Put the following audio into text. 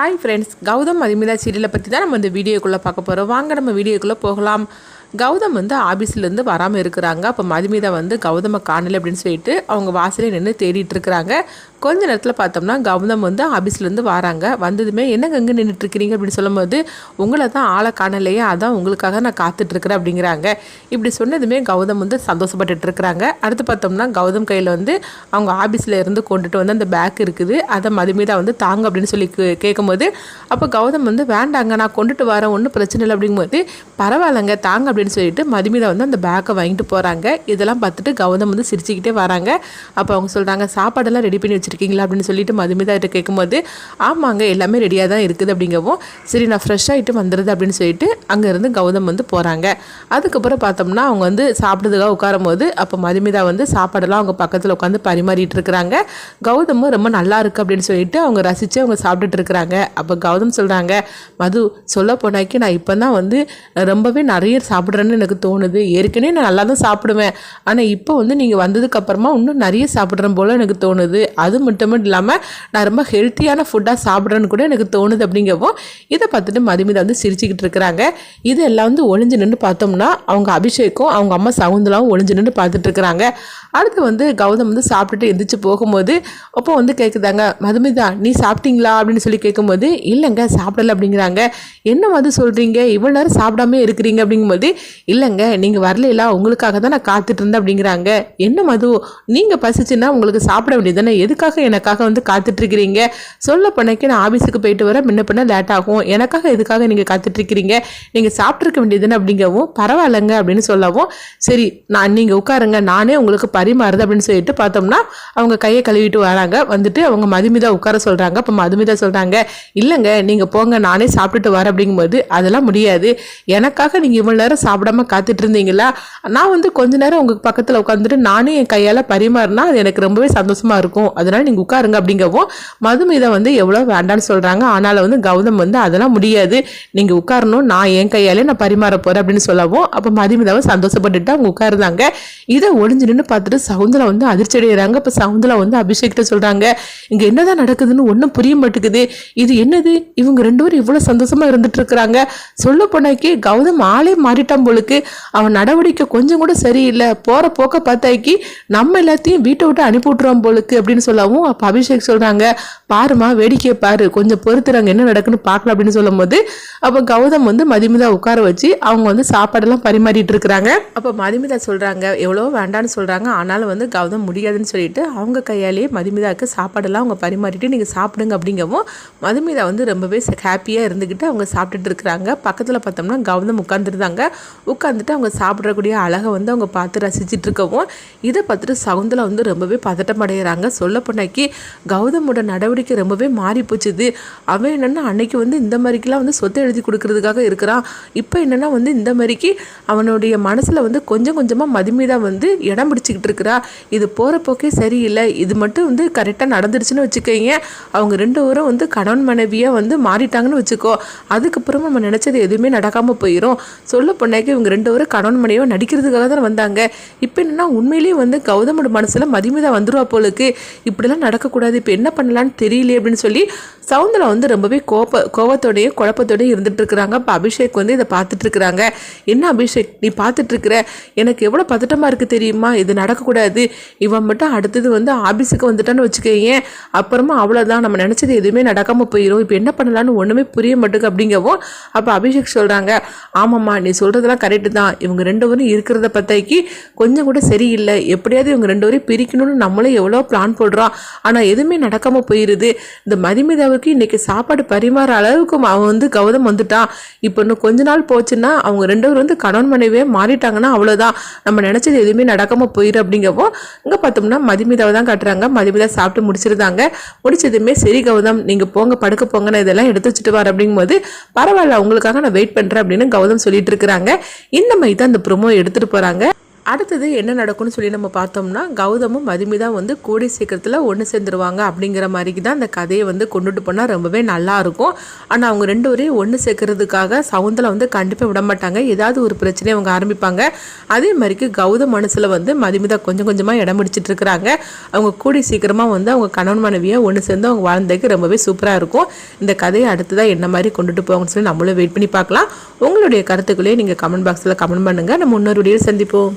Hi friends Gautham மதிமிதா சீரியலை பற்றி தான் நம்ம இந்த வீடியோக்குள்ளே பார்க்க போகிறோம் வாங்க நம்ம வீடியோக்குள்ளே போகலாம். கௌதம் வந்து ஆஃபீஸ்லேருந்து வராமல் இருக்கிறாங்க. அப்போ மதுமிதா வந்து கௌதமை காணலை அப்படின்னு சொல்லிட்டு அவங்க வாசலே நின்று தேடிட்டு இருக்கிறாங்க. கொஞ்ச நேரத்தில் பார்த்தோம்னா கௌதம் வந்து ஆஃபீஸ்லேருந்து வராங்க. வந்ததுமே என்னங்க எங்கே நின்றுட்டுருக்கிறீங்க அப்படின்னு சொல்லும்போது உங்களை தான் ஆளை காணலையே அதான் உங்களுக்காக நான் காத்துட்ருக்குறேன் அப்படிங்கிறாங்க. இப்படி சொன்னதுமே கௌதம் வந்து சந்தோஷப்பட்டுட்டு இருக்கிறாங்க. அடுத்து பார்த்தோம்னா கௌதம் கையில் வந்து அவங்க ஆஃபீஸில் இருந்து கொண்டுட்டு வந்து அந்த பேக் இருக்குது. அதை மதுமிதா வந்து தாங்க அப்படின்னு சொல்லி கே- கேட்கும்போது அப்போ கௌதம் வந்து வேண்டாங்க நான் கொண்டுட்டு வரேன் ஒன்றும் பிரச்சனை இல்லை அப்படிங்கும்போது பரவாயில்லைங்க தாங்க அப்படின்னு சொல்லிட்டு மதுமிதா வந்து அந்த பேக்கை வாங்கிட்டு போகிறாங்க இதெல்லாம் பார்த்துட்டு கௌதம் வந்து சிரிச்சுக்கிட்டே வராங்க. அப்போ அவங்க சொல்கிறாங்க சாப்பாடெல்லாம் ரெடி பண்ணி வச்சுருக்கீங்களா? அப்படின்னு சொல்லிட்டு மதுமிதா கிட்ட கேட்கும்போது ஆமாங்க எல்லாமே ரெடியாக தான் இருக்குது அப்படிங்கவும் சரி நான் ஃப்ரெஷ் ஆகிட்டு வந்துடுது அப்படின்னு சொல்லிட்டு அங்கேருந்து கௌதம் வந்து போகிறாங்க அதுக்கப்புறம் பார்த்தோம்னா அவங்க வந்து சாப்பிட்றதுக்காக உட்காரும் போது அப்போ மதுமிதா வந்து சாப்பாடெல்லாம் அவங்க பக்கத்தில் உட்காந்து பரிமாறிட்டு இருக்கிறாங்க. கௌதமும் ரொம்ப நல்லா இருக்குது அப்படின்னு சொல்லிட்டு அவங்க ரசித்து அவங்க சாப்பிட்டுட்டு இருக்கிறாங்க. அப்போ கௌதம் சொல்கிறாங்க மது சொல்ல போனாக்கி நான் இப்போ தான் வந்து ரொம்பவே நிறைய சாப்பிட்றேன்னு எனக்கு தோணுது. ஏற்கனவே நான் நல்லா தான் சாப்பிடுவேன். ஆனால் இப்போ வந்து நீங்கள் வந்ததுக்கப்புறமா இன்னும் நிறைய சாப்பிட்றேன் போல் எனக்கு தோணுது. அது மட்டும் இல்லாமல் நான் ரொம்ப ஹெல்த்தியான ஃபுட்டாக சாப்பிட்றேன்னு கூட எனக்கு தோணுது அப்படிங்கவும் இதை பார்த்துட்டு மதுமிதா வந்து சிரிச்சுக்கிட்டு இருக்கிறாங்க. இதெல்லாம் வந்து ஒளிஞ்சு நின்று பார்த்தோம்னா அவங்க அபிஷேக்கும் அவங்க அம்மா சகுந்தலாவும் ஒளிஞ்சு நின்று பார்த்துட்டு இருக்கிறாங்க. அடுத்து வந்து கௌதம் வந்து சாப்பிட்டுட்டு எந்திரிச்சு போகும்போது அப்போ வந்து கேட்குதாங்க மதுமிதா நீ சாப்பிட்டீங்களா? அப்படின்னு சொல்லி கேட்கும்போது இல்லைங்க சாப்பிடல அப்படிங்கிறாங்க. என்ன வந்து சொல்கிறீங்க இவ்வளோ நேரம் சாப்பிடாம இருக்கிறீங்க அப்படிங்கும்போது இல்லைங்க நீங்கள் வரலையில உங்களுக்காக தான் நான் காத்துட்டு இருந்தேன் அப்படிங்கிறாங்க. என்ன மது நீங்கள் பசிச்சுன்னா உங்களுக்கு சாப்பிட வேண்டியதானே எதுக்காக எனக்காக வந்து காத்துட்ருக்கிறீங்க சொல்ல போனக்கு நான் ஆஃபீஸுக்கு போயிட்டு வர முன்ன பின்ன லேட் ஆகும். எனக்காக எதுக்காக நீங்கள் காத்துட்ருக்கிறீங்க நீங்கள் சாப்பிட்ருக்க வேண்டியதுன்னு அப்படிங்கவும் பரவாயில்லைங்க அப்படின்னு சொல்லவும் சரி நான் நீங்கள் உட்காருங்க நானே உங்களுக்கு பரிமாறுது அப்படின்னு சொல்லிட்டு பார்த்தோம்னா அவங்க கையை கழுவிட்டு வராங்க. வந்துட்டு அவங்க மதுமிதா உட்கார சொல்கிறாங்க அப்போ மதுமிதா சொல்கிறாங்க இல்லைங்க நீங்கள் போங்க நானே சாப்பிட்டுட்டு வரேன் அப்படிங்கும்போது அதெல்லாம் முடியாது. எனக்காக நீங்கள் இவ்வளோ நேரம் சாப்பிடாம காத்துட்டு இருந்தீங்களா நான் வந்து கொஞ்ச நேரம் உங்கள் பக்கத்தில் உட்காந்துட்டு நானும் என் கையால் பரிமாறினா அது எனக்கு ரொம்பவே சந்தோஷமாக இருக்கும். அதனால் நீங்கள் உட்காருங்க அப்படிங்கவும் மதுமிதா வந்து எவ்வளோ வேண்டான்னு சொல்கிறாங்க ஆனாலும் வந்து கௌதம் வந்து அதெல்லாம் முடியாது. நீங்கள் உட்காரணும் நான் என் கையாலே நான் பரிமாற போகிறேன் அப்படின்னு சொல்லவும் அப்போ மதுமிதாவை சந்தோஷப்பட்டுட்டு அவங்க உட்காருந்தாங்க. இதை ஒளிஞ்சு நின்று பார்த்துட்டு சவுந்தரா வந்து அதிர்ச்சி அடைகிறாங்க இப்போ சவுந்தரா வந்து அபிஷேக்கிட்ட சொல்கிறாங்க இங்கே என்னதான் நடக்குதுன்னு ஒன்றும் புரிய மாட்டேங்குது. இது என்னது? இவங்க ரெண்டு பேரும் இவ்வளோ சந்தோஷமாக இருந்துட்டு இருக்கிறாங்க. சொல்ல போனாக்கி கௌதம் ஆளே மாறிட்டான் போலுக்கு அவன் நடவடிக்கை கொஞ்சம் கூட சரியில்லை. போகிற போக்க பார்த்தாக்கி நம்ம எல்லாத்தையும் வீட்டை விட்டு அனுப்பி விட்ருவோம் போலுக்கு அப்படின்னு சொல்லவும் அப்போ அபிஷேக் சொல்கிறாங்க பாருமா வேடிக்கையை பாரு. கொஞ்சம் பொறுத்துறாங்க என்ன நடக்குன்னு பார்க்கலாம். அப்படின்னு சொல்லும்போது அப்போ கௌதம் வந்து மதிமிதா உட்கார வச்சு அவங்க வந்து சாப்பாடெல்லாம் பரிமாறிட்டு இருக்கிறாங்க. அப்போ மதிமிதா சொல்கிறாங்க எவ்வளோ வேண்டான்னு சொல்கிறாங்க ஆனாலும் வந்து கௌதம் முடியாதுன்னு சொல்லிட்டு அவங்க கையாலேயே மதுமிதாவுக்கு சாப்பாடெல்லாம் அவங்க பரிமாறிட்டு நீங்கள் சாப்பிடுங்க. அப்படிங்கவும் மதுமிதா வந்து ரொம்பவே ஹாப்பியாக இருந்துக்கிட்டு அவங்க சாப்பிட்டுட்டு இருக்கிறாங்க. பக்கத்தில் பார்த்தோம்னா கௌதம் உட்காந்துருந்தாங்க உட்காந்துட்டு அவங்க சாப்பிடக்கூடிய அழகை வந்து அவங்க பார்த்து ரசிச்சிட்டு இருக்கவும் இதை பார்த்துட்டு சகுந்தலா வந்து ரொம்பவே பதட்டம் அடைகிறாங்க கௌதமோட நடவடிக்கை ரொம்பவே மாறி போச்சுது அவன் என்னென்னா அன்னைக்கு வந்து இந்த மாதிரிக்கெல்லாம் வந்து சொத்தை எழுதி கொடுக்கறதுக்காக இருக்கிறான். இப்போ என்னென்னா வந்து இந்த மாதிரிக்கு அவனுடைய மனசில் வந்து கொஞ்சம் கொஞ்சமாக மதுமிதா வந்து இடம் பிடிச்சிக்கிட்டு இருக்கிறா இது போகிற போக்கே சரியில்லை. இது மட்டும் வந்து கரெக்டாக நடந்துருச்சுன்னு வச்சுக்கோங்க அவங்க ரெண்டு பேரும் வந்து கணவன் மனைவியாக வந்து மாறிட்டாங்கன்னு வச்சுக்கோ. அதுக்கப்புறமா நம்ம நினச்சது எதுவுமே நடக்காமல் போயிடும் சொல்ல போனாக்கி இவங்க ரெண்டு பேரும் கணவன் மனைவியாக நடிக்கிறதுக்காக தான் வந்தாங்க. இப்போ என்னன்னா உண்மையிலேயே வந்து கௌதமோட மனசில் மதிமிதா வந்துருவா போலுக்கு இப்படிலாம் நடக்கக்கூடாது. இப்போ என்ன பண்ணலான்னு தெரியலையே அப்படின்னு சொல்லி சவுந்தரா வந்து ரொம்பவே கோப கோபத்தோடையும் குழப்பத்தோடையும் இருந்துட்டு இருக்கிறாங்க. இப்போ அபிஷேக் வந்து இதை பார்த்துட்டு இருக்கிறாங்க. என்ன அபிஷேக் நீ பார்த்துட்டு இருக்கிற? எனக்கு எவ்வளோ பதட்டமாக இருக்குது தெரியுமா? இது நடக்கக்கூடாது. இவன் மட்டும் அடுத்தது வந்து ஆபீஸுக்கு வந்துட்டான்னு வச்சுக்கோங்க அப்புறமா அவ்வளோதான் நம்ம நினச்சது எதுவுமே நடக்காமல் போயிடும் இப்போ என்ன பண்ணலான்னு ஒன்றுமே புரிய மாட்டேங்குது அப்படிங்கவும் அப்போ அபிஷேக் சொல்கிறாங்க ஆமாம்மா நீ சொல்கிறதெல்லாம் கரெக்டு தான். இவங்க ரெண்டு பேரும் இருக்கிறத பத்தாக்கி கொஞ்சம் கூட சரியில்லை. எப்படியாவது இவங்க ரெண்டு பேரையும் பிரிக்கணும்னு நம்மளும் எவ்வளோ பிளான் போடுறோம். ஆனால் எதுவுமே நடக்காமல் போயிடுது இந்த மதிமிதாவுக்கு இன்றைக்கி சாப்பாடு பரிமாற அளவுக்கு அவன் வந்து கௌதம் வந்துட்டான். இப்போ இன்னும் கொஞ்ச நாள் போச்சுன்னா அவங்க ரெண்டு பேரும் வந்து கணவன் மனைவியே மாறிட்டாங்கன்னா அவ்வளோதான் நம்ம நினச்சது எதுவுமே நடக்காமல் போயிடும் அப்படிங்கப்போ இங்கே பார்த்தோம்னா மதிமிதாவை தான் காட்டுறாங்க. மதிமிதா சாப்பிட்டு முடிச்சிருந்தாங்க. முடிச்சதுமே சரி கௌதம் நீங்கள் போங்க படுக்க போங்கன்னு இதெல்லாம் எடுத்து வச்சுட்டு வர அப்படிங்கும்போது பரவாயில்ல உங்களுக்காக நான் வெயிட் பண்ணுறேன் அப்படின்னு கௌதம் சொல்லிட்டு இருக்கிறாங்க. இந்த மாதிரி தான் இந்த ப்ரொமோ எடுத்துகிட்டு போகிறாங்க அடுத்தது என்ன நடக்கும்னு சொல்லி நம்ம பார்த்தோம்னா கௌதமும் மதுமிதா வந்து கூடி சீக்கிரத்தில் ஒன்று சேர்ந்துருவாங்க அப்படிங்கிற மாதிரிக்கு தான் அந்த கதையை வந்து கொண்டுட்டு போனால் ரொம்பவே நல்லா இருக்கும். ஆனால் அவங்க ரெண்டு பேரையும் ஒன்று சேர்க்கறதுக்காக சவுந்தில் வந்து கண்டிப்பாக விட மாட்டாங்க. ஏதாவது ஒரு பிரச்சனையை அவங்க ஆரம்பிப்பாங்க. அதே மாதிரிக்கு கௌதம் மனசில் வந்து மதுமிதா கொஞ்சம் கொஞ்சமாக இடம் பிடிச்சிட்டு இருக்கிறாங்க. அவங்க கூடி சீக்கிரமாக வந்து அவங்க கணவன் மனைவியை ஒன்று சேர்ந்து அவங்க வாழ்ந்ததுக்கு ரொம்பவே சூப்பராக இருக்கும். இந்த கதையை அடுத்ததாக என்ன மாதிரி கொண்டுட்டு போவாங்கன்னு சொல்லி நம்மளும் வெயிட் பண்ணி பார்க்கலாம். உங்களுடைய கருத்துக்களையும் நீங்கள் கமெண்ட் பாக்ஸில் கமெண்ட் பண்ணுங்கள் நம்ம இன்னொரு வீடியோ சந்திப்போம்.